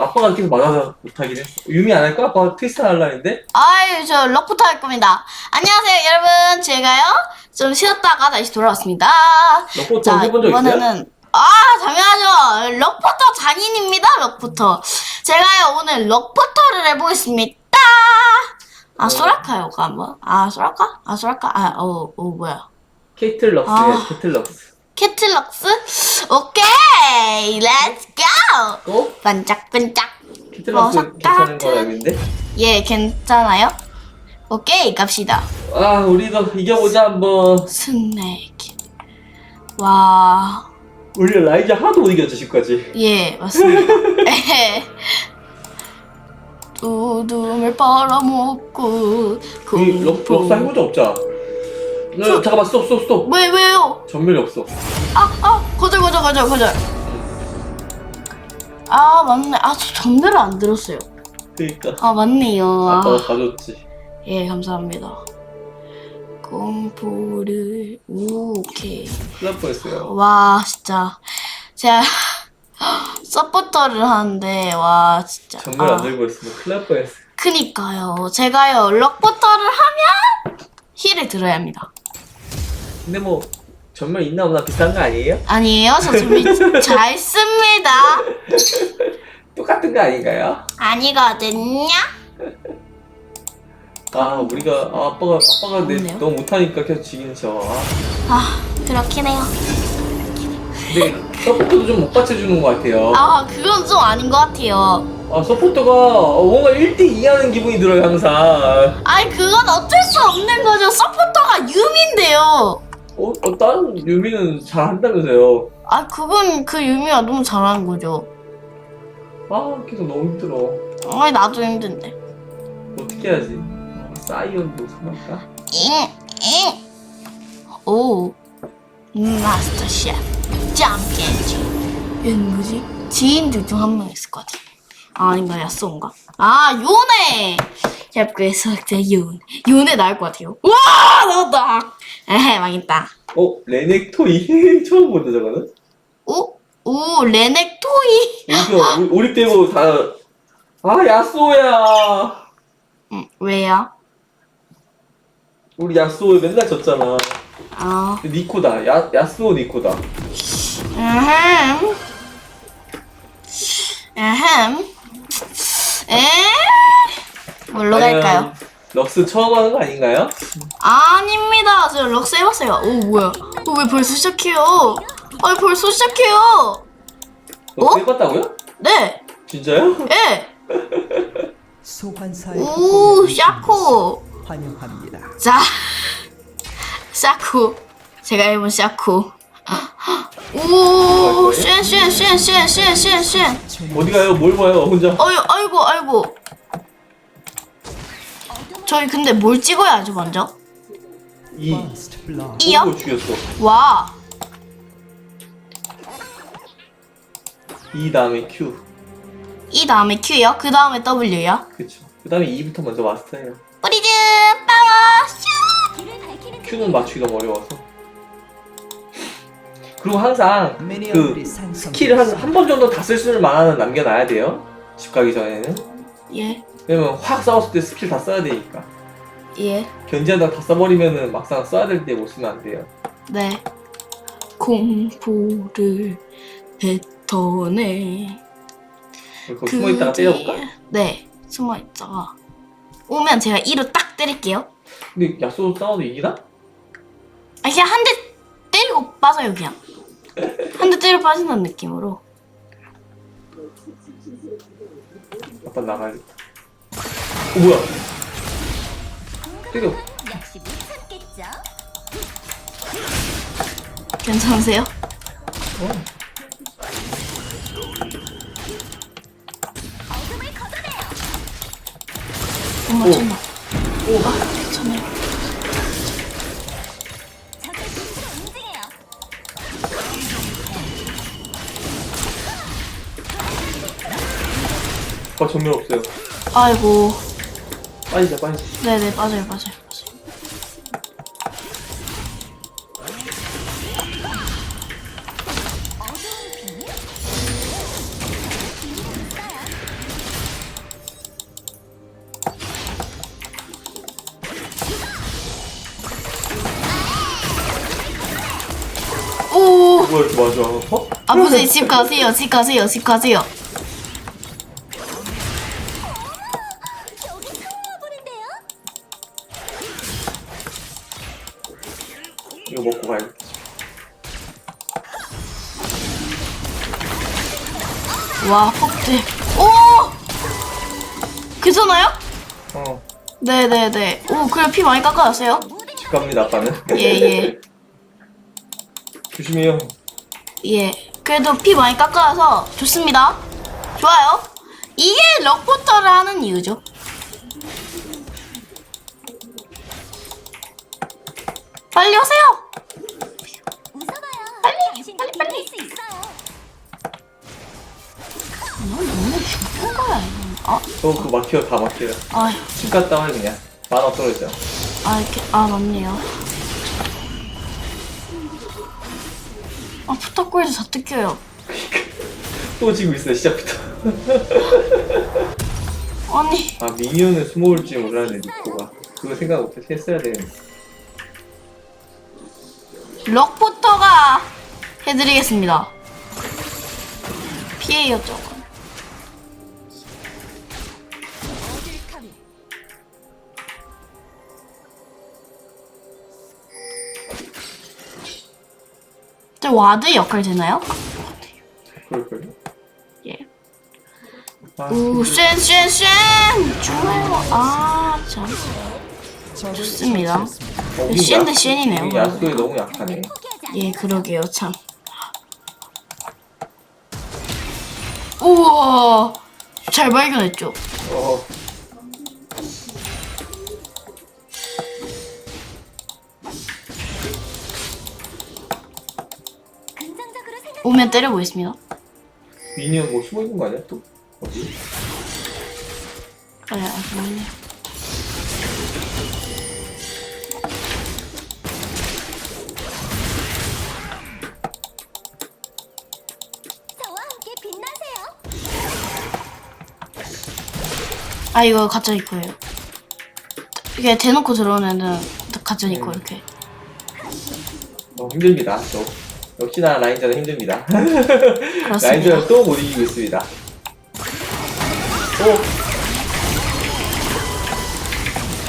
아빠가 계속 맞아서 못하긴 했어. 유미 안 할까? 아빠가 트위스트 하려 했는데. 아유, 저 럭부터 할 겁니다. 안녕하세요, 여러분. 제가요, 좀 쉬었다가 다시 돌아왔습니다. 자, 해본 적 있어요? 이번에는, 아, 당연하죠. 럭부터 장인입니다, 럭부터. 제가요, 오늘 럭부터를 해보겠습니다. 아, 어. 소라카요가 한번? 아, 소라카? 아, 소라카? 아, 어, 어, 뭐야. 케이틀 럭스예요, 아. 케이틀 럭스. 캐틀럭스? 오케이, 렛츠 고! 또? 반짝반짝. 버섯 괜찮은 거 같은- 알겠는데? 예, 괜찮아요? 오케이, 갑시다. 아, 우리도 이겨보자, 한번. 스네이크. 와, 우리 라이자 하나도 못 이겼죠, 지금까지. 예, 맞습니다. 에헤. 두둠을 빨아먹고 럭, 해본 적 없잖 아. 네, 잠깐만, 스톱, 스톱, 스톱. 왜 왜요? 전멸이 없어. 아, 아, 거절 거절 거절 거절. 아 맞네. 아, 저 전멸을 안 들었어요. 그니까. 아 맞네요. 아빠가 아, 가졌지. 예, 감사합니다. 공포를 오케이. 큰일 날 뻔했어요. 와 진짜 제가 서포터를 하는데 와 진짜 전멸 아, 안 들고 있으면 큰일 날 뻔했어. 그니까요 제가요 럭버터를 하면 힐을 들어야 합니다 근데 뭐, 전멸 있나 없나 비슷한 거 아니에요? 아니에요 저 준비 잘 씁니다 똑같은 거 아닌가요? 아니거든요 아, 우리가, 아, 아빠가, 아빠가 내, 없네요. 너무 못하니까 계속 지긴 저. 아, 아 그렇긴 해요 근데 서포터도 좀 못 받쳐주는 것 같아요. 아 그건 좀 아닌 것 같아요 아, 서포터가 뭔가 1대2 하는 기분이 들어요, 항상. 아니 그건 어쩔 수 없는 거죠 서포터가 유미인데요 어, 어 다른 유미는 잘 한다면서요. 아 그건 그 유미가 너무 잘하는 거죠 아, 계속 너무 힘들어. 아니 나도 힘든데 어떻게 해야지? 아, 사이언도 사갈까? 잉 잉 오 마스터 셰프 짬깨지 얘는 뭐지? 지인들 중 한 명 있을 것 같아 아 아닌가 야쏘인가? 아 요네 셰프에서 요네 요네 나을 것 같아요 와 나왔다 에헤 망했다 어, 레넥토이? 처음 본다, 저거는? 오? 오 레넥토이 우리가 우- 우리 때고 다, 아, 야쏘야. 응, 왜요? 우리 야쏘 맨날 졌잖아. 아 니코다. 야, 야쏘 니코다. 에헴 에헴 에 뭘로 갈까요? 럭스 처음 하는 거 아닌가요? 아닙니다. 저 럭스 해봤어요. 오 뭐야? 어, 왜 벌써 시작해요? 아니 벌써 시작해요. 럭스 어? 해봤다고요? 네, 진짜요? 예. 소환사의 오 샤코. 환영합니다. 자, 샤코. 제가 해본 샤코. 오, 쉔 쉔 쉔 쉔 쉔 쉔 쉔. 어디 가요? 뭘 봐요? 혼자? 어유, 아이고, 아이고. 저희 근데 뭘 찍어야 하죠 먼저? 이. 이요? 걸 죽였어. 와. 이 다음에 Q. 이 다음에 Q요? 그 다음에 W요? 그쵸. 그 다음에 2부터 먼저 마스터해요. 프리즘 파워 슛! Q는 맞추기 너무 어려워서. 그리고 항상 그. 스킬을 한한 번 정도 다 쓸 수를 만하는 남겨놔야 돼요. 집 가기 전에는. 예, 왜냐면 확 싸웠을 때 스킬 다 써야 되니까. 예, 견제하다가 다 써버리면은 막상 써야 될 때 못 쓰면 안 돼요. 네. 공포를 뱉어내. 거기 숨어 있다가 때려볼까? 네, 숨어 있다가 오면 제가 이로 딱 때릴게요. 근데 야쏘 싸워도 이기나? 아, 그냥 한 대 때리고 빠져요, 그냥. 한 대 때려 빠진다는 느낌으로. 아빠 나가야겠다. 어 뭐야? 때려. 역시 못 참겠죠? 괜찮으세요? 어. 걷어내요. 엄마 오. 참나. 오. 아, 정면 없어요. 아이고. 빠지자, 빠지자. 네네, 빠져요, 빠져요. 맞아. 어? 아버지 집 가세요. 집 가세요. 집 가세요. 괜찮아요? 어 네네네 오 그래 피 많이 깎아놨어요 집 갑니다 아빠는 예 예 조심해요 예. 그래도 피 많이 깎아서 좋습니다. 좋아요. 이게 럭포터를 하는 이유죠. 빨리 오세요. 웃어봐요. 빨리, 당신도 빨리, 빨리. 이길 수 있어요. 너 너무 죽은 거야. 아, 어 그거 막혀 다 막혀요 아휴, 집 갔다 와 그냥 만원 떨어져 아 이렇게 아 맞네요. 아 부탁골도 다 뜯겨요. 또 지고 있어 시작부터 아니 아 미니언은 숨어올 줄 몰랐네 니코가 그거 생각 못해 했어야 되는데 럭포터가 해드리겠습니다. 피해요 저거. 저 와드 역할 되나요? 그럴걸요? 예. 아, 우, 쉔, 쉔, 쉔! 좋아요. 아, 참. 좋습니다. 어, 우리 쉔대 야- 쉔이네요. 우리 야수에 너무 약하네. 예, 그러게요, 참. 우와! 잘 발견했죠? 어 오면 때려보겠습니다. 미니언 뭐 숨어 있는 거 아니야 또? 어디? 아, 잠깐만요. 저와 함께 빛나세요. 아, 이거 가짜 니코예요. 이게 대놓고 들어오면은 가짜 니코 음. 이렇게. 어 힘듭니다 또 역시나 라인전은 힘듭니다. 라인전은 또 못 이기고 있습니다 오!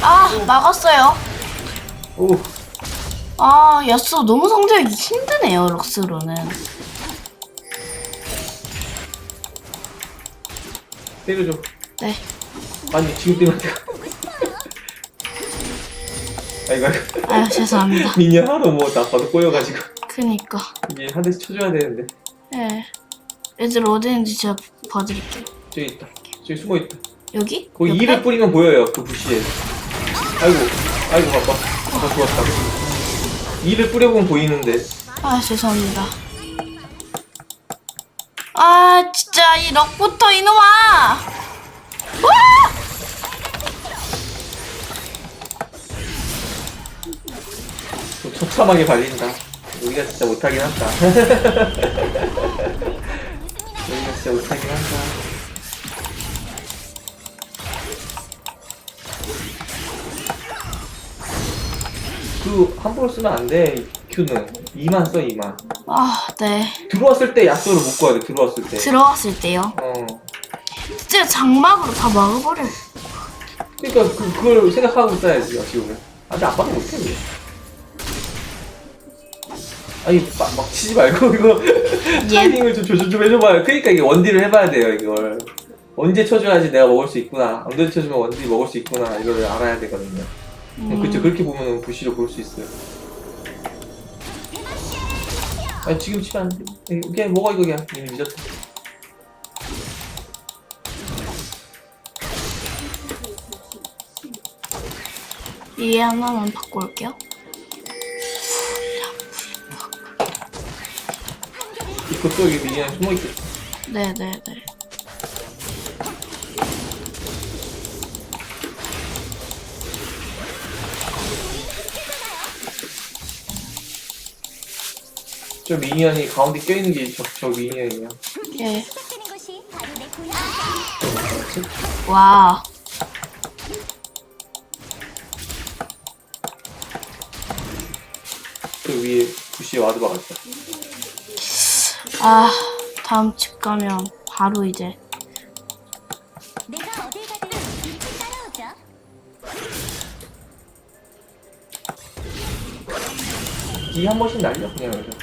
아, 막았어요. 오! 아, 야수 너무 성대하기 힘드네요, 럭스로는. 때려줘 네. 아니 지금 내가 아이고 아이고 아유, 죄송합니다. 미니언 하나도 뭐나 봐도 꼬여가지고 그니까. 이게 한 대씩 쳐줘야 되는데 예. 애들 어디 있는지 제가 봐드릴게요. 저기 있다 저기 숨어 있다 여기? 거기 옆에? 이를 뿌리면 보여요 그 부시에 아이고 아이고 바빠 아 좋았다 이를 뿌려보면 보이는데 아, 죄송합니다. 아, 진짜 이 럭부터 이놈아! 와! 처참하게 발린다 여기가 진짜 못하긴 한다 여기가 진짜 못하긴 한다 그 함부로 쓰면 안돼 Q는 2만 써 2만 아, 네. 들어왔을 때 야쏘를 못 구해야 돼 들어왔을 때 들어갔을 때요. 어. 진짜 장막으로 다 막아버려. 그러니까 그, 그걸 생각하고 써야지 지금은 아 근데 아빠도 못해 그래. 아니 막, 막 치지 말고 이거 타이밍을 좀 조절 좀 해줘봐요. 그러니까 이게 원딜을 해봐야 돼요 이걸. 언제 쳐줘야지 내가 먹을 수 있구나. 언제 쳐주면 원딜이 먹을 수 있구나. 이거를 알아야 되거든요. 음. 그쵸. 그렇게 보면 부시로 볼 수 있어요. 아니 지금 치면 안 돼 그냥 먹어 이거 그냥. 이미 늦었다. 이 하나만 바꿔 올게요. 이거 또 여기 미니언 숨어있겠다 네네네. 저 미니언이 가운데 껴있는 게 저 저 미니언이야 예. 시작되는 곳이 바로 내 고향. 와. 그 위에 부시에 와드 박았다 아 다음 집 가면 바로 이제 내가 어딜 가든 빛이 따라오죠. 이한 번씩 날려 그냥 여기서.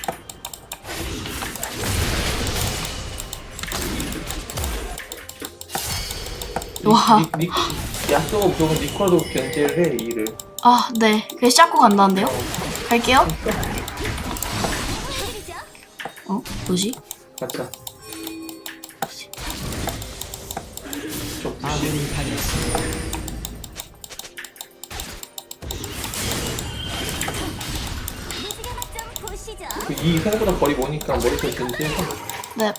와. 니, 니, 야쏘가 무조건 니코라도 견제를 해 이를. 아 네. 그래 샤코 간다는데요? 갈게요. 어 뭐지? 부시. 아군이 당했습니다. 그이 생각보다 거리 머니까 머리서 견제해서. 네.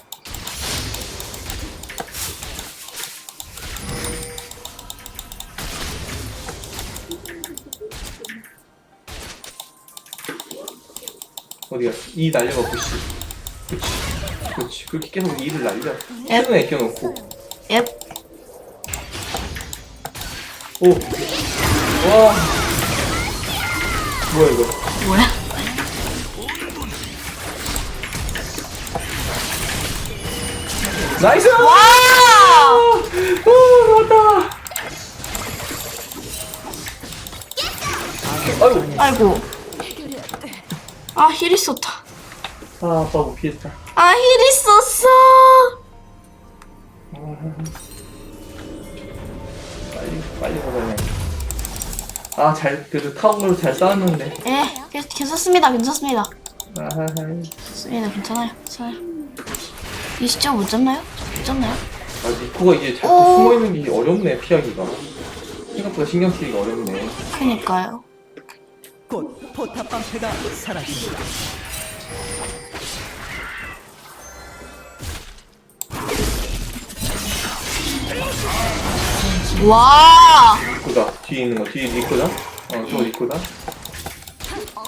어디야? 이 날려가 부시. 그렇지. 그렇지. 그렇게 계속 이를 날려. 앱. 최근에 껴놓고. 앱. 오. 와. 뭐야 이거? 뭐야? 나이스! 와! 오, 맞다. 아이고. 아이고. 아 힐 있었다. 아, 아빠 못 피했다. 아 힐 있었어. 빨리, 빨리 먹어야 아, 잘, 그래도 타워로 잘 싸웠는데. 예, 괜- 괜찮습니다. 괜찮습니다. 괜찮습니다. 괜찮아요. 괜찮아요. 이 시점 못 잡나요? 못 잡나요? 아, 니코가 이게 자꾸 오. 숨어있는 게 어렵네, 피하기가. 생각보다 신경 쓰기가 어렵네. 그니까요. 곧 포탑 방패가 사라집니다. 와! 니코다. 뒤에 있는 거, 뒤에 니코다? 어, 저거 니코다?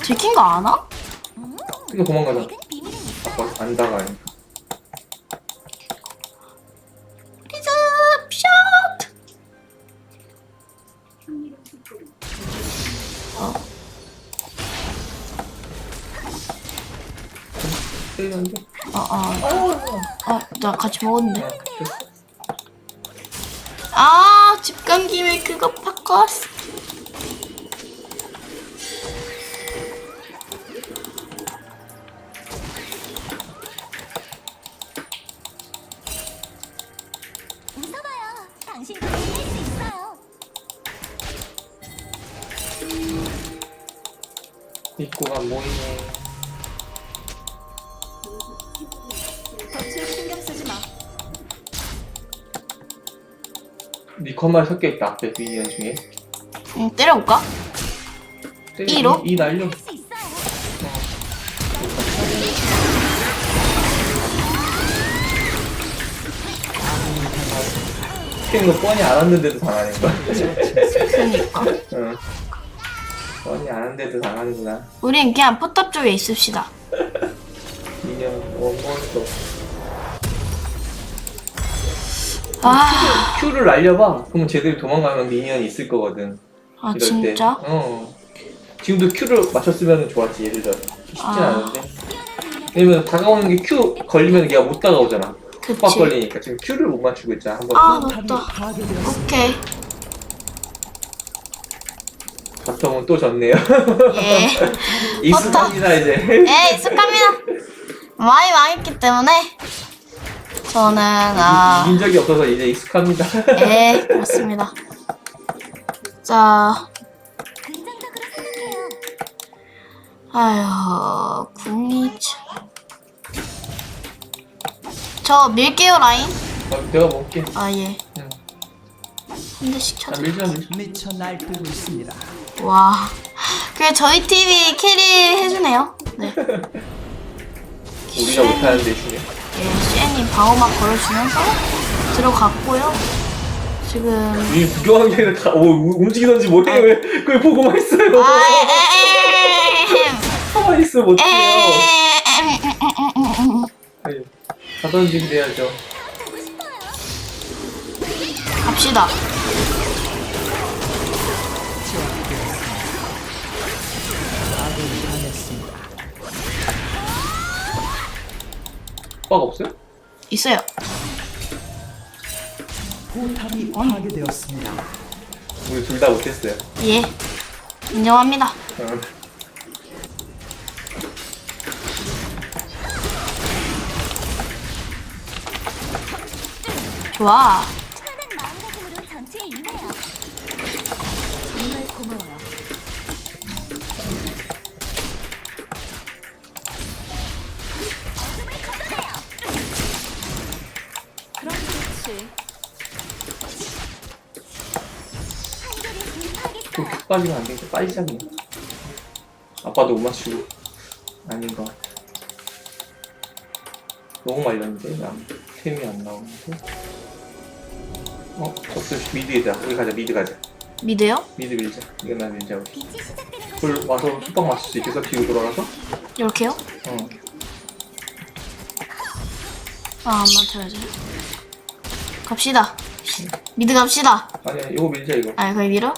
들킨 거 아나? 이거 도망가자. 아빠 안 다가요. 리즈 샷! 때리는데? 어, 어. 아, 나 같이 먹었는데. 아. 아, 집 간 김에 그거 바꿨어. 웃어봐요. 당신도 해낼 수 있어요. 니코가 안 보이네. 한 마리 섞여 있다, 앞에 미니언 중에. 응, 때려볼까? 때려, 이로? 이, 이 날려. 스캔 거 뻔히 알았는데도 당하는 거야. 그니까. 응. 뻔히 아는데도 당하는구나. 우린 그냥 포탑 쪽에 있읍시다. 미니언 원몬스 아, Q를 날려봐. 그러면 쟤들이 도망가면 미니언이 있을 거거든. 아 이럴 때. 진짜? 어. 지금도 Q를 맞췄으면 좋았지, 예를 들어. 쉽진 아. 않은데. 왜냐면 다가오는 게 Q 걸리면 걔가 못 다가오잖아. 그치. 빡 걸리니까. 지금 Q를 못 맞추고 있잖아, 한 번. 아, 맞다. 오케이. 바텀은 또 졌네요. 예. 익숙합니다, 이제. 예, 익숙합니다. 많이 망했기 때문에 저는 아, 이긴 적이 없어서 이제 익숙합니다. 예, 그렇습니다. 자, 긍정적으로 생각해요. 아휴, 궁이 참. 저 밀게요 라인. 어, 내가 먹게. 아 예. 응. 한 대씩 아. 미쳐 날뛰고 있습니다. 와. 그래 저희 팀이 캐리 해주네요. 네. 우리가 못하는 대신에. 예, 시애님 방어막 걸어주면서 들어갔고요. 지금 이 구경하는 게 아니라 가, 오, 우- 움직이던지 뭐해. 왜 그걸 보고만 있어요. 아, 가만히 있으면 아니, 가던지 그래야죠. 갑시다. 오빠가 없어요? 있어요. 포탑이 파괴되었습니다. 우리 둘 다 못했어요. 예. 인정합니다. 응. 좋아. 그렇지. 좀 빠지면 안 되니까 빨리 시작해. 아빠도 못 맞추고. 아닌가. 너무 많이 났는데? 나 템이 안 나오는데? 어? 저스 미드이다. 우리 가자, 미드 가자. 미드요? 미드 밀자. 이거 나 밀자, 우리. 불 와서 수박 맞출 수 있겠어? 뒤로 돌아가서? 이렇게요? 어. 아, 안 맞춰야지. 갑시다. 미드 갑시다. 아니야, 이거 밀자, 이거. 아, 거기 밀어?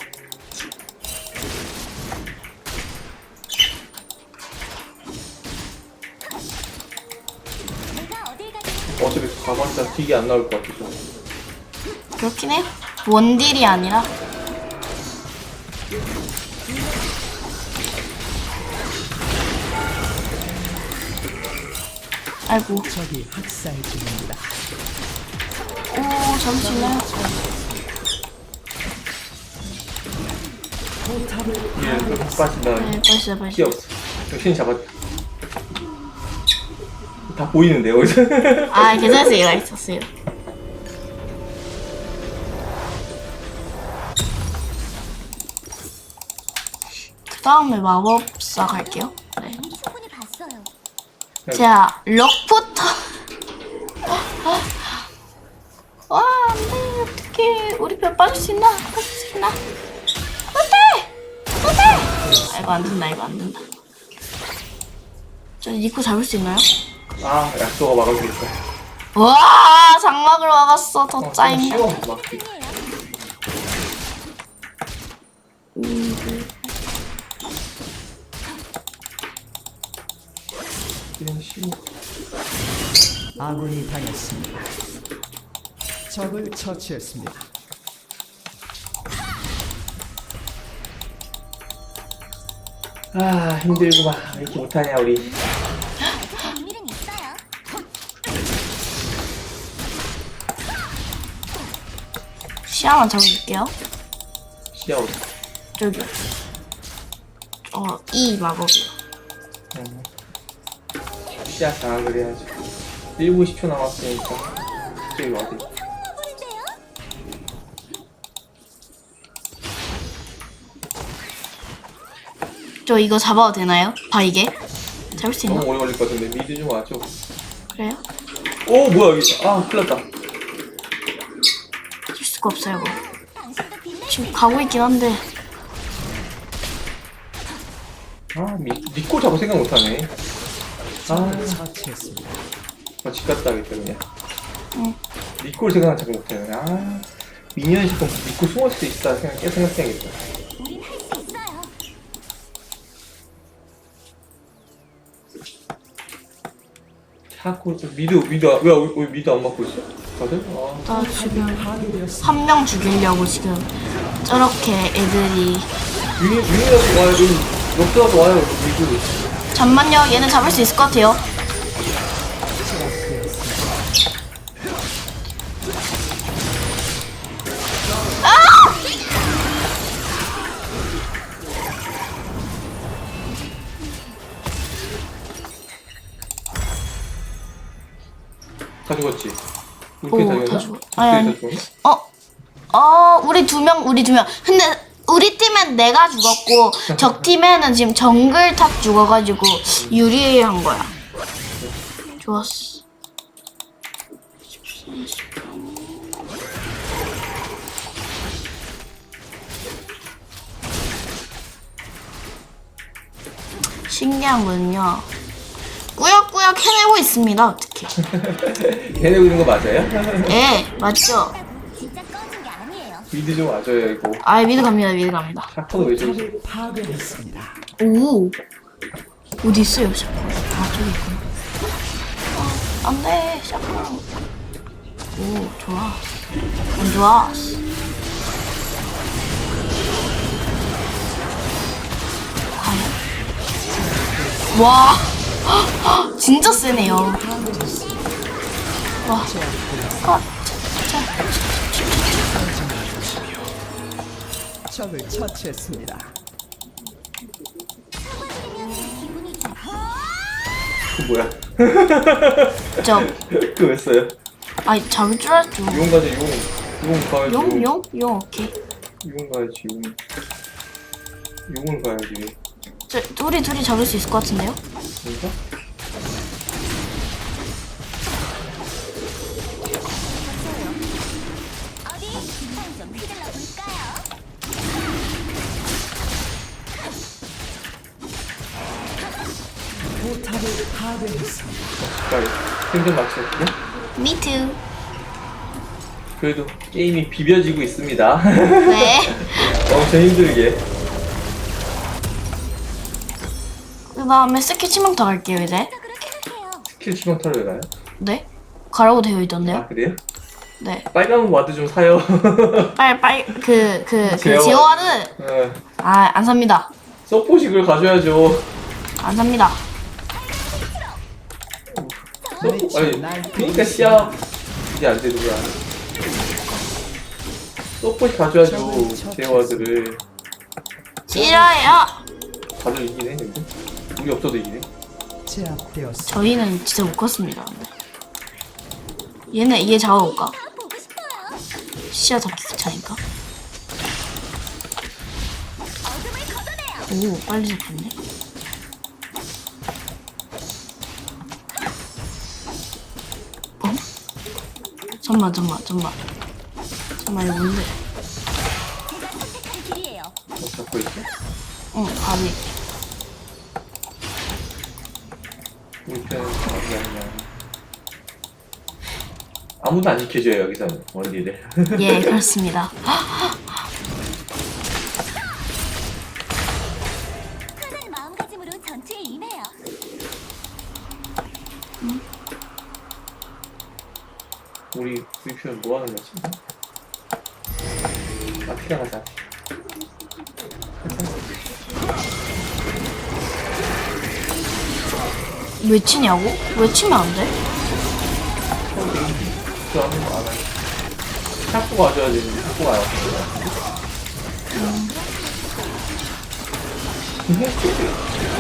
어차피 가봤자 딜이 안 나올 것 같아서. 그렇긴 해. 원딜이 아니라. 아이고. 적이 학살 중입니다. 오, 얘는 좀 파괴했습니다. 빠진다. 네, 벌써 피 벌써. 없어. 정신 잡았. 다 보이는데, 여기서. 아, 괜찮았어요. 얘가 있었어요. 그 다음에 마법사 갈게요. 네. 이미 충분히 봤어요. 자, 럭부터. 와, 안 돼. 어떡해. 우리 별 빠질 수 있나? 빠질 수 있나? 안 돼! 안 돼! 아, 이거 안 된다, 이거 안 된다. 저 니코 잡을 수 있나요? 아, 약소가 막아주겠다. 와, 장막을 막았어. 더 어. 쉬워. 막. 그냥 쉬워. 아군이 당했습니다. 적을 처치했습니다. 아, 힘들구만. 왜 이렇게 못하냐, 우리. 아직 비밀은 있어요. 시야만 잡아줄게요. 시야 없어. 저기. 어, 이 마법이요. 응. 시야 장악을 해야지. 1분 10초 남았으니까. 저기 어디? 저 이거 잡아도 되나요? 바이게? 잡을 수 있나? 너무 오래 걸릴 것 같은데. 미드 좀 와줘. 그래요? 오, 뭐야, 여기. 아, 큰일 났다. 줄 수가 없어요, 이거. 지금 가고 있긴 한데. 아, 미, 니코 잡을 생각 못하네. 아. 아, 집 갔다 오겠다, 그냥. 응. 니코를 생각 자꾸 못하네. 아, 미니언이 조금 니코 숨을 수도 있다. 생각, 깨 생각해야겠다. 자꾸 또 미드, 미드, 왜, 왜 미드 안 맞고 있어? 다들? 아, 나 지금 파괴되었습니다. 한명 죽이려고 지금 저렇게 애들이. 유니, 유니라도 와요. 럭스라도 와요, 미드. 잠만요, 얘는 잡을 수 있을 것 같아요. 다 죽었지? 오, 우리 팀다 죽었나? 아니, 아니. 어, 어, 우리 두 명, 우리 두 명. 근데 우리 팀엔 내가 죽었고 적 팀에는 지금 정글 탑 죽어가지고 유리한 거야. 좋았어. 신기한 거는요. 꾸역꾸역 해내고 있습니다. 어떻게? 걔네고 있는 거 맞아요? 예, 맞죠? 미드 좀 와줘요, 이거. 아, 미드 갑니다. 미드 갑니다. 샤코는 왜 저러지? 오 어디 있어요 샤코 아 저기 있구나 안돼 샤프 오 좋아 안 좋아 과연 와 진짜 세네요 와 아, 자, 적을 처치했습니다. 그 뭐야? 저 그거 왜 써요? 아니 잡을 줄 알죠 용 가자 용. 용 가야지. 용? 용? 용 오케이 용 가야지 용. 용을 가야지. 저, 우리 둘이 잡을 수 있을 것 같은데요? 파괴했습니다. 빨리 생존 맞췄네. 미투 그래도 게임이 비벼지고 있습니다. 네 엄청 힘들게. 그 다음에 스킬 치명타 갈게요 이제. 스킬 치명타를 왜 가요? 네? 가라고 되어 있던데요? 아 그래요? 네 빨간 와드 좀 사요. 빨리 빨리 그그 그 제어. 제어와드 어, 아안 삽니다 서포식을 가져야죠. 안 삽니다 서, 아니 그러니까 시합 이게 안 되는 거야. 서포식 가져야죠. 제어 와드를. 싫어요 다들 이기네 여기. 우리 없어도 이기네. 제압되었습니다. 저희는 진짜 못 컸습니다 근데. 얘는 얘 잡아볼까? 시야 잡기 귀찮으니까. 오 빨리 잡혔네 어? 잠만 잠만 잠만 잠만 이거 뭔데. 어, 잡고 있어? 응 밥이 어디. 아무도 안 지켜줘요 여기서는 원리를. 예 그렇습니다 치냐고? 왜 치면 안 돼? 저 아무도 안 해. 찾고 가져야 되는데 찾고 가요.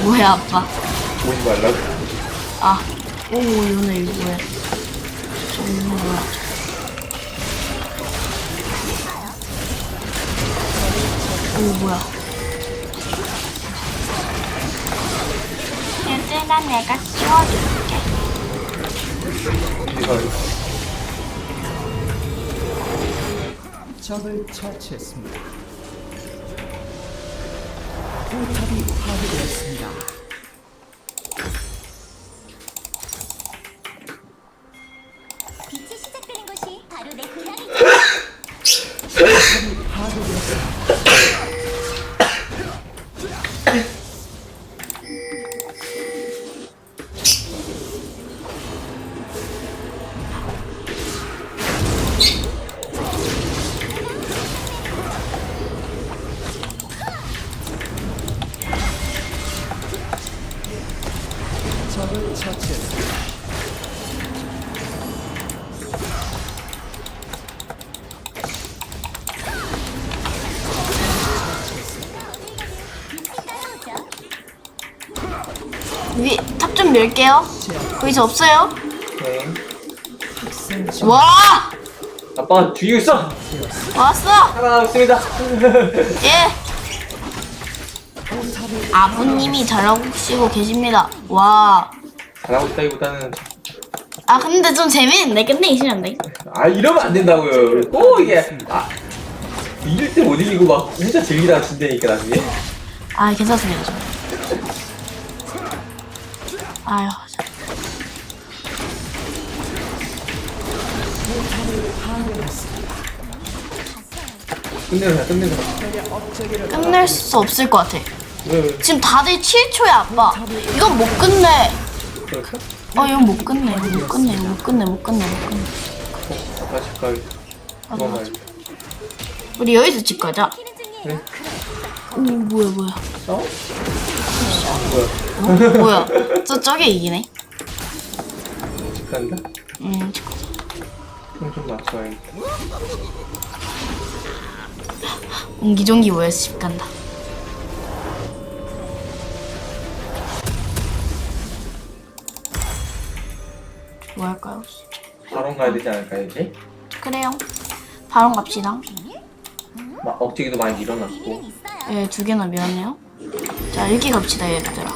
뭐야 아빠 오지 말라고. 아, 오, 연애 이거 뭐야? 저 연애 뭐야? 오, 뭐야? 얘들아, 내가 치워줄게. 이거 적을 처치했습니다. 포탑이 파괴되었습니다. 제압 거기서 없어요? 네. 와! 아빠 뒤에 있어. 왔어! 하나 남았습니다. 예! 아버님이 잘하시고 계십니다. 와. 잘하고 있다기보다는 아, 근데 좀 재밌는데? 근데 이시면 안 돼? 아 이러면 안 된다고요. 꼭 이게 아 이길 때 못 이기고 막 혼자 즐기다가 진다니까 나중에. 아, 괜찮습니다. 저. 끝내자. 적의 업적이를 끝낼 수 없을 것 같아. 왜 왜? 지금 다들 7초야, 아빠. 이건 못 끝내. 그렇죠? 어 이거 못 끝내 못 끝내 못 끝내 못 끝내 못 끝내 가기. 그만 가야지. 우리 여기서 집 가자 키는 중이에요. 그래? 오 뭐야 뭐야 싸워? 뭐야? 어? 뭐야 저쪽에 이기네 집 간다? 음 형좀 맞춰야겠다. 옹기종기 모여서 집 간다 뭐 할까요? 바론 가야 되지 않을까 이제? 그래요 바로 갑시다 막 억제기도 많이 밀어놨고. 예, 두 개나 밀었네요 자 여기 갑시다 얘들아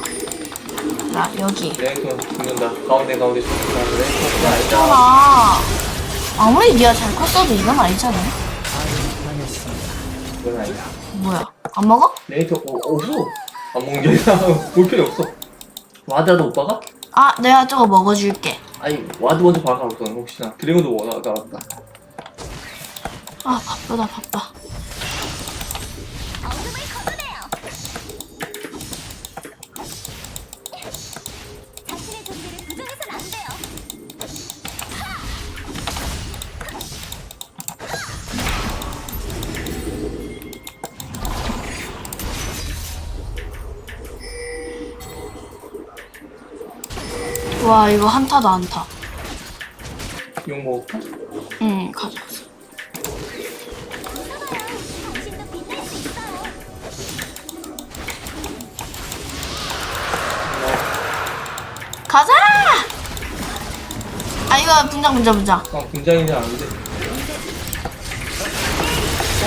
자 여기 레이톤 죽는다. 가운데 가운데 죽는다. 레이톤이 아니다. 있잖아 아무리 니가 잘 컸어도 이건 아니잖아 이건 아니다. 뭐야 안 먹어? 레이톤 어 없어. 안 먹는 게 아니라 볼 필요 없어. 와드라도 오빠가? 아 내가 저거 먹어줄게 아니 와드 먼저 박아 우선 혹시나 드래곤도 원하 나왔다. 아 바쁘다 바빠 와 이거 한타다 한타 용 먹을까? 응 가자. 가자 아 이거 분장 분장 분장 아 분장이는 아닌데.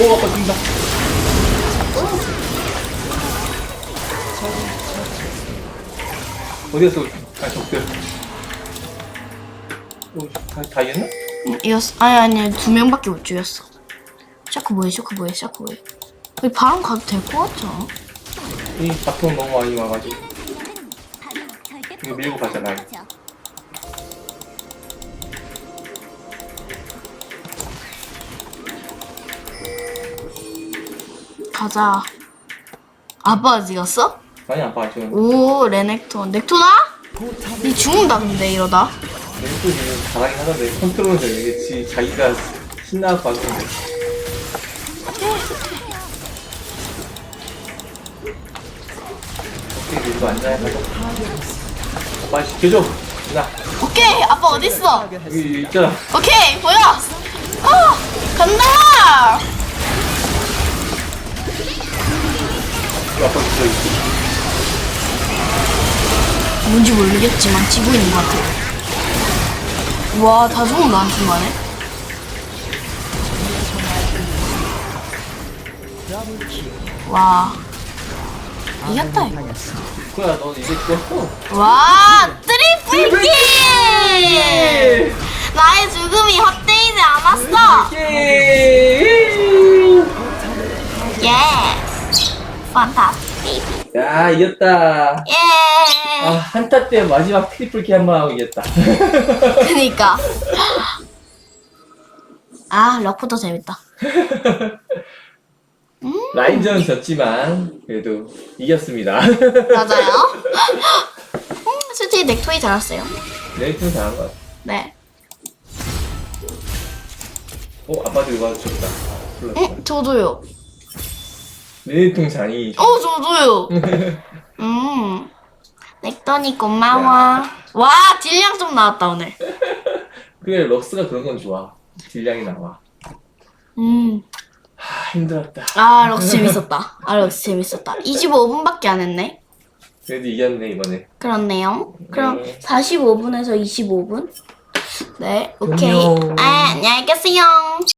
오 아빠 죽는다. 어디 갔어? 아 적들. 오, 다, 다 이겼나? 응, 이겼어 아니 아니 두 명밖에 못 죽였어 샤크 뭐해 샤크 뭐해 샤크 뭐해 우리 바람 가도 될 것 같지 않아? 이 바통 너무 많이 와가지고. 이거 밀고 가자. 포기하지 가자 아빠가 찍었어? 많이 아빠 지금. 오 레넥톤 넥톤아? 니 죽는다 근데 이러다 왼쪽이 잘하긴 하던데 컨트롤은 되게 지 자기가 신나서 하던데. 어떻게 밀고 앉아야 하고. 아빠 시켜줘. 나 오케이 아빠 어딨어? 여기 있잖아. 오케이 보여 아 간다 그 아빠 있어 있어. 뭔지 모르겠지만 지고 있는 것 같아. 와 다 죽은 나한 순간에 와. 이겼다 이거. 그야 너 이제 또. 와 트리플 킬! 나의 죽음이 헛되이지 않았어. 예 판타스틱 야 이겼다. 예 아 한타 때 마지막 트리플 키 한 번 하고 이겼다. 그니까 아 럭포도 재밌다 라인전 졌지만 그래도 이겼습니다. 맞아요 음, 솔직히 넥토이 잘했어요 레이튼 잘한 것 같아. 네 어 아빠도 이거. 불렀다. 응? 저도요 레이통 장이. 어 저도요 음 넥토니 고마워 와 딜량 좀 나왔다 오늘 그래 럭스가 그런 건 좋아. 딜량이 나와. 음아 힘들었다. 아 럭스 재밌었다 아 럭스 재밌었다 25분밖에 안 했네 그래도 이겼네 이번에. 그렇네요 그럼 네. 45분에서 25분 네 오케이 안녕. 아 안녕히 계세요